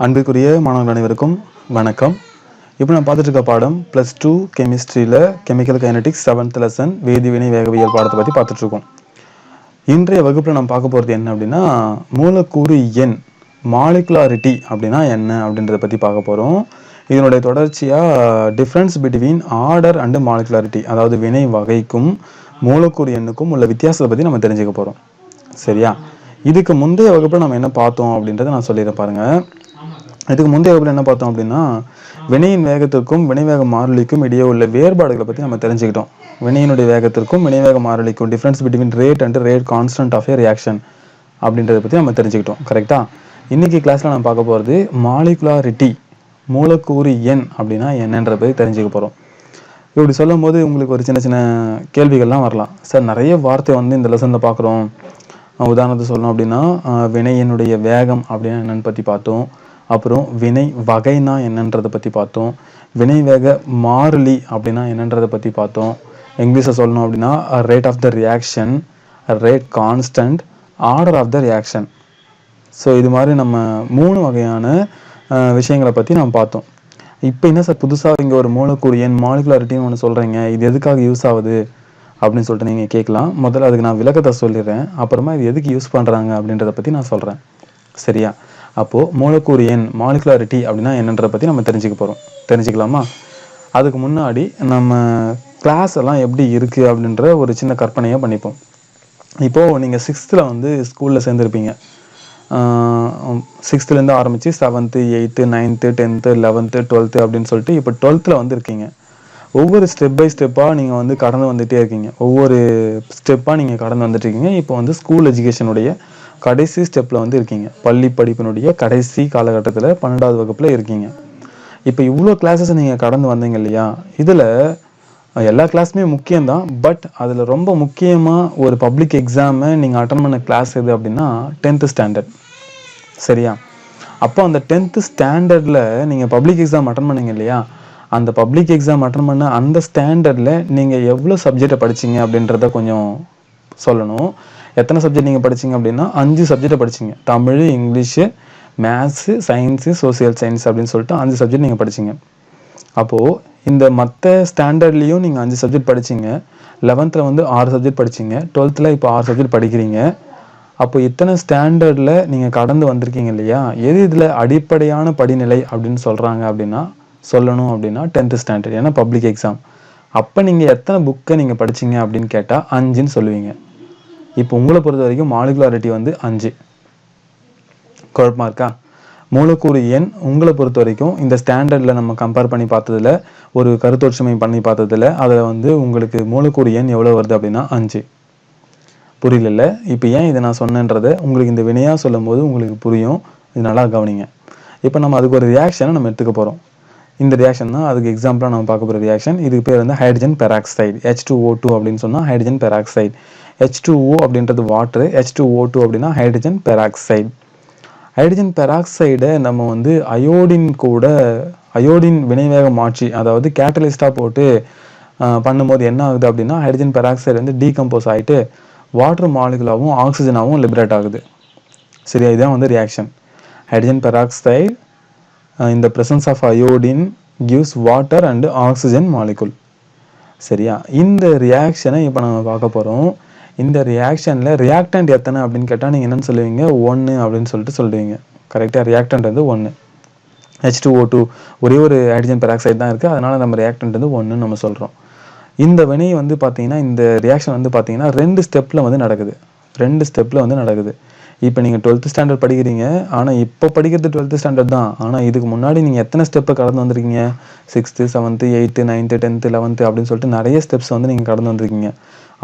அன்புக்குரிய மாணவர்கள் அனைவருக்கும் வணக்கம். இப்போ நான் பார்த்துட்டு இருக்க பாடம் ப்ளஸ் டூ கெமிஸ்ட்ரியில் கெமிக்கல் கைனடிக்ஸ் செவன்த் லெசன் வேதிவினை வேகவியல் பாடத்தை பற்றி பார்த்துட்ருக்கோம் இன்றைய வகுப்பில் நம்ம பார்க்க போகிறது என்ன அப்படின்னா மூலக்கூறு எண் மாலிகுலாரிட்டி அப்படின்னா என்ன அப்படின்றத பற்றி பார்க்க போகிறோம் இதனுடைய தொடர்ச்சியாக difference between order and molecularity அதாவது வினை வகைக்கும் மூலக்கூறு எண்ணுக்கும் உள்ள வித்தியாசத்தை பற்றி நம்ம தெரிஞ்சுக்க போகிறோம் சரியா? இதுக்கு முந்தைய வகுப்பில் நம்ம என்ன பார்த்தோம் அப்படின்றத நான் சொல்லிடுறேன் பாருங்கள் இதுக்கு முந்தைய வகுப்பில் என்ன பார்த்தோம் அப்படின்னா வினையின் வேகத்திற்கும் வினைவேக மாறிலிக்கும் இடையே உள்ள வேறுபாடுகளை பற்றி நம்ம தெரிஞ்சுக்கிட்டோம். வினையினுடைய வேகத்திற்கும் வினைவேக மாறிலிக்கும் difference between rate and rate constant of a reaction அப்படின்றத பற்றி நம்ம தெரிஞ்சுக்கிட்டோம். கரெக்டாக இன்னைக்கு கிளாஸில் நம்ம பார்க்க போகிறது மாலிகுலாரிட்டி மூலக்கூறு எண் அப்படின்னா என்னன்றத பற்றி தெரிஞ்சுக்க போகிறோம் இப்படி சொல்லும் போது உங்களுக்கு ஒரு சின்ன சின்ன கேள்விகள்லாம் வரலாம். சார் நிறைய வார்த்தை வந்து இந்த லெசனில் பார்க்குறோம். உதாரணத்தை சொல்லணும் அப்படின்னா வினையினுடைய வேகம் அப்படின்னா என்னென்னு பற்றி பார்த்தோம். அப்புறம் வினை வகைனா என்னன்றதை பற்றி பார்த்தோம். வினை வேக மாறிலி அப்படின்னா என்னன்றதை பற்றி பார்த்தோம். இங்கிலீஷில் சொல்லணும் அப்படின்னா rate of the reaction rate constant order of the reaction so இது மாதிரி நம்ம மூணு வகையான விஷயங்களை பற்றி நம்ம பார்த்தோம். இப்போ என்ன சார் புதுசாக இங்கே ஒரு மூலக்கூறு எண் மாலிகுலாரிட்டின்னு ஒன்று சொல்கிறீங்க இது எதுக்காக யூஸ் ஆகுது? அப்படின்னு சொல்லிட்டு நீங்கள் கேட்கலாம். முதல்ல அதுக்கு நான் விளக்கத்தை சொல்லிடுறேன். அப்புறமா இது எதுக்கு யூஸ் பண்ணுறாங்க அப்படின்றத பற்றி நான் சொல்கிறேன் சரியா? அப்போது மூலக்கூறு எண் மாலிகுலாரிட்டி அப்படின்னா என்னன்றதை பற்றி நம்ம தெரிஞ்சுக்க போகிறோம் தெரிஞ்சுக்கலாமா? அதுக்கு முன்னாடி நம்ம கிளாஸ் எல்லாம் எப்படி இருக்குது அப்படின்ற ஒரு சின்ன கற்பனையாக பண்ணிப்போம். இப்போது நீங்கள் சிக்ஸ்த்தில் வந்து ஸ்கூலில் சேர்ந்துருப்பீங்க. சிக்ஸ்த்துலேருந்து ஆரம்பித்து seventh eighth ninth tenth eleventh twelfth அப்படின்னு சொல்லிட்டு இப்போ டுவெல்த்தில் வந்து இருக்கீங்க ஒவ்வொரு ஸ்டெப் பை ஸ்டெப்பாக நீங்கள் வந்து கடந்து வந்துகிட்டே இருக்கீங்க. ஒவ்வொரு ஸ்டெப்பாக நீங்கள் கடந்து வந்துட்டு இருக்கீங்க. இப்போ வந்து ஸ்கூல் எஜுகேஷனுடைய கடைசி ஸ்டெப்பில் வந்து இருக்கீங்க. பள்ளி படிப்பினுடைய கடைசி காலகட்டத்தில் பன்னெண்டாவது வகுப்பில் இருக்கீங்க. இப்போ இவ்வளோ கிளாஸஸ் நீங்கள் கடந்து வந்தீங்க இல்லையா? இதில் எல்லா கிளாஸுமே முக்கியம்தான். பட் அதில் ரொம்ப முக்கியமாக ஒரு பப்ளிக் எக்ஸாமை நீங்கள் அட்டன் பண்ண கிளாஸ் எது அப்படின்னா டென்த்து ஸ்டாண்டர்ட் சரியா? அப்போ அந்த டென்த்து ஸ்டாண்டர்டில் நீங்கள் பப்ளிக் எக்ஸாம் அட்டன் பண்ணீங்க இல்லையா? அந்த பப்ளிக் எக்ஸாம் அட்டன் பண்ண அந்த ஸ்டாண்டர்டில் நீங்கள் எவ்வளோ சப்ஜெக்டை படிச்சீங்க அப்படின்றத கொஞ்சம் சொல்லணும். எத்தனை சப்ஜெக்ட் நீங்கள் படிச்சீங்க அப்படின்னா அஞ்சு சப்ஜெக்டை படிச்சீங்க. Tamil English maths science social science அப்படின்னு சொல்லிட்டு அஞ்சு சப்ஜெக்ட் நீங்கள் படிச்சீங்க. அப்போது இந்த மற்ற ஸ்டாண்டர்ட்லேயும் நீங்கள் அஞ்சு சப்ஜெக்ட் படிச்சீங்க. லெவன்த்தில் வந்து ஆறு சப்ஜெக்ட் படிச்சீங்க. டுவெல்த்தில் இப்போ ஆறு சப்ஜெக்ட் படிக்கிறீங்க. அப்போ இத்தனை ஸ்டாண்டர்டில் நீங்கள் கடந்து வந்திருக்கீங்க இல்லையா? எது இதில் அடிப்படையான படிநிலை அப்படின்னு சொல்கிறாங்க அப்படின்னா சொல்லணும் அப்படின்னா டென்த்து ஸ்டாண்டர்ட் ஏன்னா பப்ளிக் எக்ஸாம் அப்போ நீங்கள் எத்தனை புக்கை நீங்கள் படிச்சீங்க அப்படின்னு கேட்டால் அஞ்சுன்னு சொல்லுவீங்க. இப்போ உங்களை பொறுத்த வரைக்கும் மாலிகுலாரிட்டி வந்து அஞ்சு. குழப்பமா இருக்கா? மூலக்கூறு எண் உங்களை பொறுத்த வரைக்கும் இந்த ஸ்டாண்டர்டில் நம்ம கம்பேர் பண்ணி பார்த்ததுல ஒரு கருத்தொற்றுமை பண்ணி பார்த்ததுல அதில் வந்து உங்களுக்கு மூலக்கூறு எண் எவ்வளோ வருது அப்படின்னா அஞ்சு. புரியல இப்போ ஏன் இதை நான் சொன்னேன்றதை உங்களுக்கு இந்த வினையாக சொல்லும் போது உங்களுக்கு புரியும். இது நல்லா கவனிங்க. இப்போ நம்ம அதுக்கு ஒரு ரியாக்ஷனை நம்ம எடுத்துக்க போகிறோம் இந்த ரியாக்ஷன் தான் அதுக்கு எக்ஸாம்பிளாக நம்ம பார்க்க போகிற ரியாக்ஷன் இதுக்கு பேர் வந்து hydrogen peroxide H two O two அப்படின்னு சொன்னால் hydrogen peroxide H two O அப்படின்றது water H two O two அப்படின்னா ஹைட்ரஜன் பெராக்சைடு ஹைட்ரஜன் பெராக்சைடை நம்ம வந்து அயோடின் கூட அயோடின் வினைவேக மாற்றி அதாவது கேட்டலிஸ்டாக போட்டு பண்ணும்போது என்ன ஆகுது அப்படின்னா ஹைட்ரஜன் பெராக்சைடு வந்து டீகம்போஸ் ஆகிட்டு வாட்டர் மாலிகுலாவும் ஆக்சிஜனாகவும் லிபரேட் ஆகுது. சரியா? இதுதான் வந்து ரியாக்ஷன் ஹைட்ரஜன் பெராக்சைடு இந்த presence of iodine gives water and oxygen molecule சரியா? இந்த ரியாக்ஷனை இப்போ நம்ம பார்க்க போகிறோம் இந்த ரியாக்ஷனில் ரியாக்டன்ட் எத்தனை அப்படின்னு கேட்டால் நீங்கள் என்னென்னு சொல்லுவீங்க? ஒன்று அப்படின்னு சொல்லிட்டு சொல்லுவீங்க. கரெக்டாக ரியாக்டன்ட் வந்து ஒன்று ஹெச் டூ ஓ டூ ஒரே ஒரு ஹைட்ரஜன் பெராக்சைடு தான் இருக்குது அதனால் நம்ம ரியாக்டன்ட் வந்து ஒன்றுன்னு நம்ம சொல்கிறோம் இந்த வினை வந்து பார்த்தீங்கன்னா இந்த ரியாக்ஷன் வந்து பார்த்தீங்கன்னா ரெண்டு ஸ்டெப்பில் வந்து நடக்குது. ரெண்டு ஸ்டெப்பில் வந்து நடக்குது. இப்போ நீங்கள் டுவெல்த்து ஸ்டாண்டர்ட் படிக்கிறீங்க. ஆனால் இப்போ படிக்கிறது டுவெல்த்து ஸ்டாண்டர்ட் தான். ஆனால் இதுக்கு முன்னாடி நீங்கள் எத்தனை ஸ்டெப்பை கடந்து வந்திருக்கீங்க? Sixth seventh eighth ninth tenth eleventh அப்படின்னு சொல்லிட்டு நிறைய ஸ்டெப்ஸ் வந்து நீங்கள் கடந்து வந்திருக்கீங்க.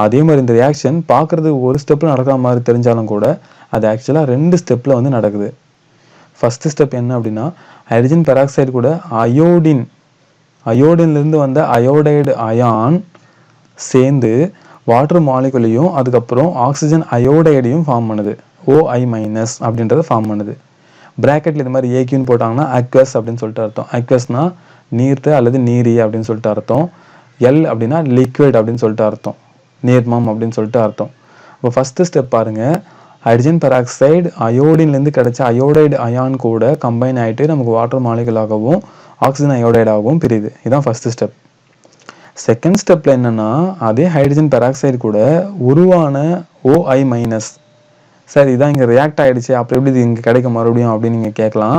அதே மாதிரி இந்த ரியாக்ஷன் பார்க்குறது ஒரு ஸ்டெப்பில் நடக்கிற மாதிரி தெரிஞ்சாலும் கூட அது ஆக்சுவலாக ரெண்டு ஸ்டெப்பில் வந்து நடக்குது. ஃபஸ்ட்டு ஸ்டெப் என்ன அப்படின்னா ஹைட்ரஜன் பெராக்சைடு கூட அயோடின் அயோடின்லேருந்து வந்த அயோடைடு அயான் சேர்ந்து வாட்டர் மாலிகுலையும் அதுக்கப்புறம் ஆக்சிஜன் அயோடைடையும் ஃபார்ம் பண்ணுது. ஓஐ மைனஸ் அப்படின்றத ஃபார்ம் பண்ணுது. பிராக்கெட்டில் இது மாதிரி ஏக்யூன்னு போட்டாங்கன்னா அக்வஸ் அப்படின்னு சொல்லிட்டு அர்த்தம். அக்வஸ்னா நீர்த்து அல்லது நீரி அப்படின்னு சொல்லிட்டு அர்த்தம். எல் அப்படின்னா லிக்விட் அப்படின்னு சொல்லிட்டு அர்த்தம். நீர்மம் அப்படின்னு சொல்லிட்டு அர்த்தம். இப்போ ஃபஸ்ட்டு ஸ்டெப் பாருங்க. ஹைட்ரஜன் பெராக்சைடு அயோடின்லேருந்து கிடைச்ச அயோடைடு அயான் கூட கம்பைன் ஆகிட்டு நமக்கு வாட்டர் மாலிகுலாகவும் ஆக்சிஜன் அயோடைடாகவும் பிரியுது. இதுதான் ஃபஸ்ட்டு ஸ்டெப் செகண்ட் ஸ்டெப்பில் என்னென்னா அதே ஹைட்ரஜன் பெராக்சைடு கூட உருவான ஓஐ மைனஸ் சார் இதான் இங்கே ரியாக்ட் ஆகிடுச்சு அப்புறம் எப்படி இது இங்கே கிடைக்க மறுபடியும் அப்படின்னு நீங்கள் கேட்கலாம்.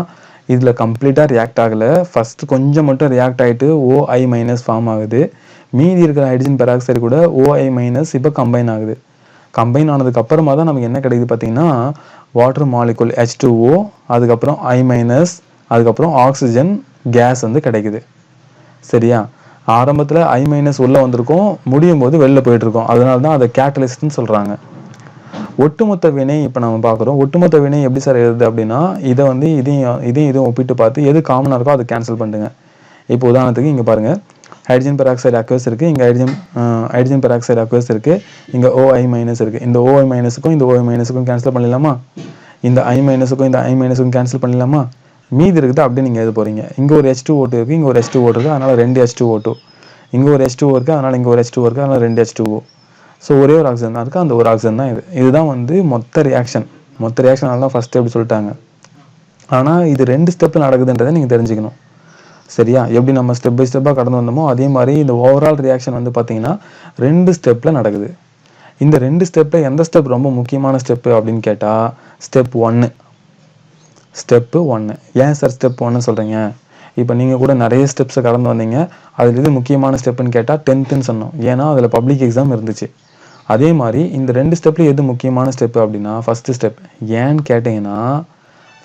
இதில் கம்ப்ளீட்டாக ரியாக்ட் ஆகலை. ஃபஸ்ட்டு கொஞ்சம் மட்டும் ரியாக்ட் ஆகிட்டு ஓஐ மைனஸ் ஃபார்ம் ஆகுது. மீதி இருக்கிற ஹைட்ரஜன் பெராக்சைடு கூட ஓஐ மைனஸ் இப்போ கம்பைன் ஆகுது. கம்பைன் ஆனதுக்கு அப்புறமா தான் நமக்கு என்ன கிடைக்குது பார்த்தீங்கன்னா வாட்டர் மாலிகுல் ஹெச் டூஓ அதுக்கப்புறம் ஐ மைனஸ் அதுக்கப்புறம் ஆக்சிஜன் கேஸ் வந்து கிடைக்குது. சரியா? ஆரம்பத்தில் ஐ மைனஸ் உள்ளே வந்திருக்கும் முடியும் போது வெளில போயிட்டுருக்கோம் அதனால தான் அதை கேட்டலிஸ்ட்னு சொல்கிறாங்க ஒட்டுமொத்த வினை இப்போ நம்ம பார்க்குறோம். ஒட்டுமொத்த வினை எப்படி சார் எழுது அப்படின்னா இதை வந்து இதையும் இதையும் இதுவும் ஒப்பிட்டு பார்த்து எது காமனாக இருக்கோ அதை கேன்சல் பண்ணுங்க. இப்போ உதாரணத்துக்கு இங்கே பாருங்கள் ஹைட்ரஜன் பெராக்சைடு அக்வஸ் இருக்குது இங்கே ஹைட்ரஜன் ஹைட்ரஜன் பெராக்சைடு அக்வஸ் இருக்குது இங்கே ஓஐ மைனஸ் இருக்குது இந்த ஓஐ மைனஸுக்கும் இந்த ஓஐ மைனஸுக்கும் கேன்சல் பண்ணிடலாமா? இந்த ஐ மைனஸுக்கும் இந்த ஐ மைனஸுக்கும் கேன்சல் பண்ணிடலாமா? மீதி இருக்குது? அப்படியே நீங்கள் எழுத போகிறீங்க இங்கே ஒரு ஹெச் டூ ஓட்டு இருக்குது இங்கே ஒரு ஹெச் டூ ஓட்டு இருக்குது அதனால் ரெண்டு ஹெச் டூ ஓட்டு இங்கே ஒரு ஹெச் டூ இருக்குது அதனால் இங்கே ஒரு ஹெச் டூ இருக்குது அதனால் ரெண்டு ஹெச் டூ ஸோ ஒரே ஒரு ஆக்சிஜன் தான். இருக்குது அந்த ஒரு ஆக்சிஜன் தான் இது. இதுதான் வந்து மொத்த ரியாக்ஷன் மொத்த ரியாக்ஷன் தான் ஃபஸ்ட்டு எப்படி சொல்லிட்டாங்க. ஆனால் இது ரெண்டு ஸ்டெப்பில் நடக்குதுன்றதை நீங்கள் தெரிஞ்சுக்கணும். சரியா? எப்படி நம்ம ஸ்டெப் பை ஸ்டெப்பாக கடந்து வந்தோமோ அதே மாதிரி இந்த ஓவரால் ரியாக்ஷன் வந்து பார்த்தீங்கன்னா ரெண்டு ஸ்டெப்பில் நடக்குது. இந்த ரெண்டு ஸ்டெப்பில் எந்த ஸ்டெப் ரொம்ப முக்கியமான ஸ்டெப்பு அப்படின்னு கேட்டால் ஸ்டெப் ஒன்று ஸ்டெப்பு ஒன்று ஏன் சார் ஸ்டெப் ஒன்று சொல்கிறீங்க இப்போ நீங்கள் கூட நிறைய ஸ்டெப்ஸை கடந்து வந்தீங்க. அதில் எது முக்கியமான ஸ்டெப்புன்னு கேட்டால் டென்த்துன்னு சொன்னோம். ஏன்னா அதில் பப்ளிக் எக்ஸாம் இருந்துச்சு. அதே மாதிரி இந்த ரெண்டு ஸ்டெப்பில் எது முக்கியமான ஸ்டெப்பு அப்படின்னா ஃபஸ்ட்டு ஸ்டெப் ஏன்னு கேட்டிங்கன்னா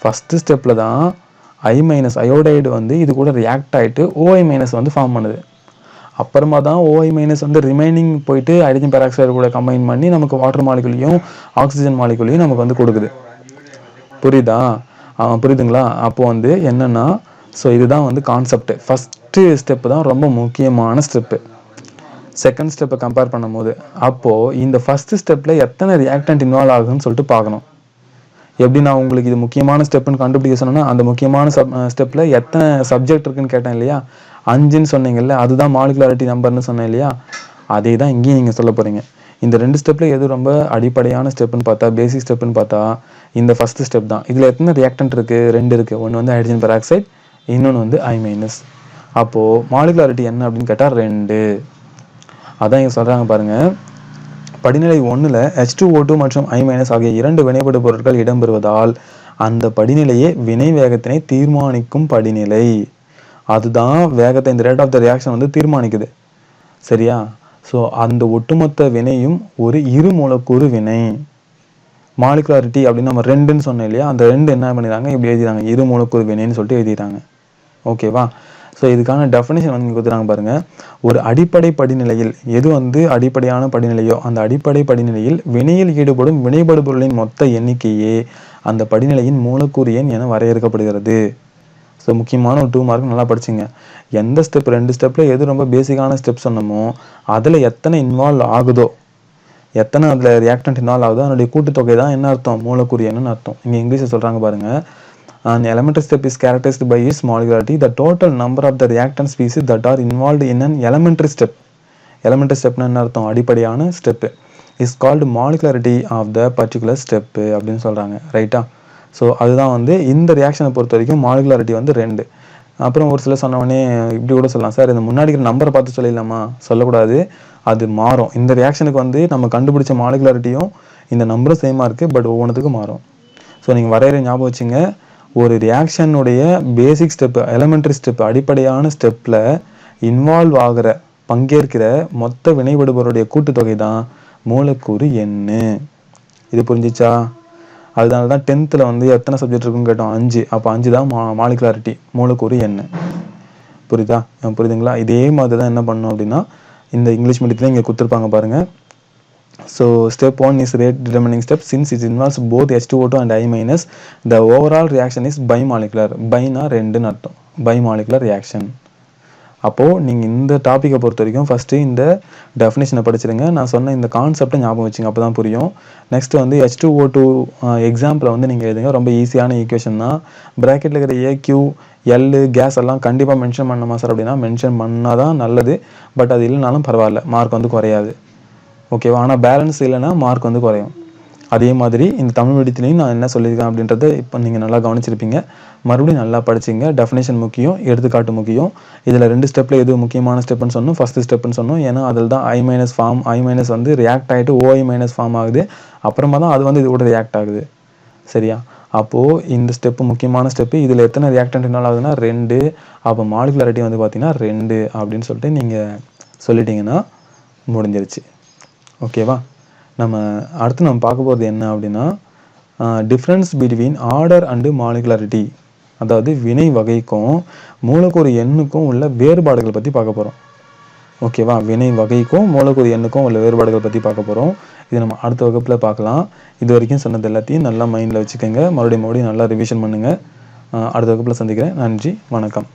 ஃபஸ்ட்டு ஸ்டெப்பில் தான் ஐ மைனஸ் அயோடைடு வந்து இது கூட ரியாக்ட் ஆகிட்டு ஓஐ மைனஸ் வந்து ஃபார்ம் பண்ணுது. அப்புறமா தான் ஓஐ மைனஸ் வந்து ரிமைனிங் போயிட்டு ஹைட்ரஜன் பெராக்சைடு கூட கம்பைன் பண்ணி நமக்கு வாட்டர் மாலிகுலையும் ஆக்சிஜன் மாலிகுலையும் நமக்கு வந்து கொடுக்குது. புரியுதா? ஆ, புரியுதுங்களா? அப்போது வந்து என்னென்னா ஸோ இதுதான் வந்து கான்செப்ட் ஃபஸ்ட்டு ஸ்டெப்பு தான் ரொம்ப முக்கியமான ஸ்டெப்பு செகண்ட் ஸ்டெப்பை கம்பேர் பண்ணும்போது அப்போது இந்த ஃபஸ்ட்டு ஸ்டெப்பில் எத்தனை ரியாக்டன்ட் இன்வால்வ் ஆகுதுன்னு சொல்லிட்டு பார்க்கணும். எப்படி நான் உங்களுக்கு இது முக்கியமான ஸ்டெப்புன்னு கண்டுபிடிக்க சொன்னேன்னா அந்த முக்கியமான சப் ஸ்டெப்பில் எத்தனை சப்ஜெக்ட் இருக்குன்னு கேட்டேன் இல்லையா? அஞ்சுன்னு சொன்னீங்கல்ல அதுதான் மாலிகுலாரிட்டி நம்பர்னு சொன்னேன் இல்லையா? அதே தான் இங்கேயும் நீங்கள் சொல்ல போகிறீங்க இந்த ரெண்டு ஸ்டெப்பில் எது ரொம்ப அடிப்படையான ஸ்டெப்புன்னு பார்த்தா பேசிக் ஸ்டெப்புன்னு பார்த்தா இந்த ஃபஸ்ட்டு ஸ்டெப் தான். இதில் எத்தனை ரியாக்டன்ட் இருக்குது ரெண்டு இருக்குது ஒன்று வந்து ஹைட்ரஜன் பெராக்சைடு இன்னொன்று வந்து ஐ மைனஸ் அப்போது மாலிகுலாரிட்டி என்ன அப்படின்னு கேட்டால் ரெண்டு. அதான் இங்கே சொல்கிறாங்க பாருங்கள் படிநிலை ஒன்றில் ஹெச் டூ ஓ டூ மற்றும் ஐ மைனஸ் ஆகிய இரண்டு வினைபடு பொருட்கள் இடம்பெறுவதால் அந்த படிநிலையே வினை வேகத்தினை தீர்மானிக்கும் படிநிலை. அதுதான் வேகத்தை இந்த ரேட் ஆஃப் த ரியாக்ஷன் வந்து தீர்மானிக்குது. சரியா? ஸோ அந்த ஒட்டுமொத்த வினையும் ஒரு இரு மூலக்கூறு வினை. மாலிகுலாரிட்டி அப்படின்னு நம்ம ரெண்டுன்னு சொன்னோம் இல்லையா? அந்த ரெண்டு என்ன பண்ணிடுறாங்க? இப்படி எழுதிறாங்க இரு மூலக்கூறு வினைன்னு சொல்லிட்டு எழுதிடுறாங்க. ஓகேவா ஸோ இதுக்கான டெஃபினேஷன் வந்து கொடுத்துறாங்க பாருங்க. ஒரு அடிப்படை படிநிலையில் எது வந்து அடிப்படையான படிநிலையோ அந்த அடிப்படை படிநிலையில் வினையில் ஈடுபடும் வினைபடு பொருளின் மொத்த எண்ணிக்கையே அந்த படிநிலையின் மூலக்கூறு எண் என வரையறுக்கப்படுகிறது. ஸோ முக்கியமான ஒரு டூ மார்க் நல்லா படிச்சுங்க. எந்த ஸ்டெப் ரெண்டு ஸ்டெப்பில் எது ரொம்ப பேசிக்கான ஸ்டெப் சொன்னமோ அதில் எத்தனை இன்வால்வ் ஆகுதோ எத்தனை அதில் ரியாக்டன்ட் இன்வால்வ் ஆகுதோ அதனுடைய கூட்டுத்தொகை தான் என்ன அர்த்தம்? மூலக்கூறு என்னன்னு அர்த்தம். இங்கே இங்கிலீஷில் சொல்கிறாங்க பாருங்க. An elementary step is characterized by its molecularity the total number of the reactant species that are involved in an elementary step. Elementary stepனா என்ன அர்த்தம்? அடிப்படையான step is called molecularity of the particular step அப்படின்னு சொல்கிறாங்க ரைட்டா so அதுதான் வந்து இந்த ரியாக்ஷனை பொறுத்த வரைக்கும் மாலிகுலாரிட்டி வந்து ரெண்டு. அப்புறம் ஒரு சில சொன்னவொடனே இப்படி கூட சொல்லலாம். சார் இந்த முன்னாடி இருக்கிற நம்பரை பார்த்து சொல்லிடலாமா? சொல்லக்கூடாது. அது மாறும். இந்த ரியாக்ஷனுக்கு வந்து நம்ம கண்டுபிடிச்ச மாலிகுலாரிட்டியும் இந்த நம்பரும் சேமாக இருக்குது பட் ஒவ்வொன்றுத்துக்கும் மாறும். ஸோ நீங்கள் வரைகிற ஞாபகம் வச்சுங்க. ஒரு ரியாக்ஷனுடைய பேசிக் ஸ்டெப் எலமெண்ட்ரி ஸ்டெப் அடிப்படையான ஸ்டெப்பில் இன்வால்வ் ஆகிற பங்கேற்கிற மொத்த வினைபடுபவருடைய கூட்டுத்தொகை தான் மூலக்கூறு எண்ணு. இது புரிஞ்சிச்சா? அதனால தான் டென்த்தில் வந்து எத்தனை சப்ஜெக்ட் இருக்குன்னு கேட்டோம்? அஞ்சு. அப்போ அஞ்சு தான் மா மாலிகுலாரிட்டி மூலக்கூறு எண்ணு. புரியுதா? புரியுதுங்களா? இதே மாதிரி தான் என்ன பண்ணோம் அப்படின்னா இந்த இங்கிலீஷ் மீடியத்தில் இங்கே கொடுத்துருப்பாங்க பாருங்கள் So step 1 is rate determining step. Since it involves both H2O2 and I minus the overall reaction is bimolecular. பைனா ரெண்டுன்னு அர்த்தம். Bimolecular reaction. அப்போது நீங்கள் இந்த டாப்பிக்கை பொறுத்த வரைக்கும் ஃபஸ்ட்டு இந்த டெஃபினேஷனை படிச்சிருங்க. நான் சொன்ன இந்த கான்செப்டை ஞாபகம் வச்சுங்க. அப்போ தான் புரியும். நெக்ஸ்ட் வந்து ஹெச் டூ ஓ டூ எக்ஸாம்பிளை வந்து நீங்கள் எழுதுங்க. ரொம்ப ஈஸியான ஈக்குவேஷன் தான். ப்ராக்கெட்டில் இருக்கிற ஏக்யூ எல்லு கேஸ் எல்லாம் கண்டிப்பாக மென்ஷன் பண்ணணுமா சார் அப்படின்னா மென்ஷன் பண்ணால் தான் நல்லது. பட் அது இல்லைனாலும் பரவாயில்ல. மார்க் வந்து குறையாது. ஓகேவா ஆனால் பேலன்ஸ் இல்லைன்னா மார்க் வந்து குறையும். அதே மாதிரி இந்த தமிழ் மீடியத்துலேயும் நான் என்ன சொல்லியிருக்கேன் அப்படின்றத இப்போ நீங்கள் நல்லா கவனிச்சிருப்பீங்க. மறுபடியும் நல்லா படிச்சிங்க. டெஃபினேஷன் முக்கியம் எடுத்துக்காட்டு முக்கியம். இதில் ரெண்டு ஸ்டெப்பில் எது முக்கியமான ஸ்டெப்னு சொன்னோம்? ஃபஸ்ட்டு ஸ்டெப்னு சொன்னோம். ஏன்னா அதில் தான் I minus form I minus வந்து ரியாக்ட் ஆகிட்டு ஓஐ மைனஸ் ஃபார்ம் ஆகுது. அப்புறமா தான் அது வந்து இது கூட ரியாக்ட் ஆகுது. சரியா? அப்போது இந்த ஸ்டெப்பு முக்கியமான ஸ்டெப்பு இதில் எத்தனை ரியாக்டன்ட் என்ன ஆகுதுன்னா ரெண்டு. அப்போ மாலிகுலாரிட்டி வந்து பார்த்தீங்கன்னா ரெண்டு அப்படின்னு சொல்லிட்டு நீங்கள் சொல்லிட்டீங்கன்னா முடிஞ்சிருச்சு. ஓகேவா? நம்ம அடுத்து நம்ம பார்க்க போகிறது என்ன அப்படின்னா difference between order and molecularity அதாவது வினை வகைக்கும் மூலக்கூறு எண்ணுக்கும் உள்ள வேறுபாடுகள் பற்றி பார்க்க போகிறோம் ஓகேவா? வினை வகைக்கும் மூலக்கூறு எண்ணுக்கும் உள்ள வேறுபாடுகள் பற்றி பார்க்க போகிறோம் இது நம்ம அடுத்த வகுப்பில் பார்க்கலாம். இது வரைக்கும் சொன்னது எல்லாத்தையும் நல்லா மைண்டில் வச்சுக்கோங்க. மறுபடியும் மறுபடியும் நல்லா ரிவிஷன் பண்ணுங்கள் அடுத்த வகுப்பில் சந்திக்கிறேன். நன்றி. வணக்கம்.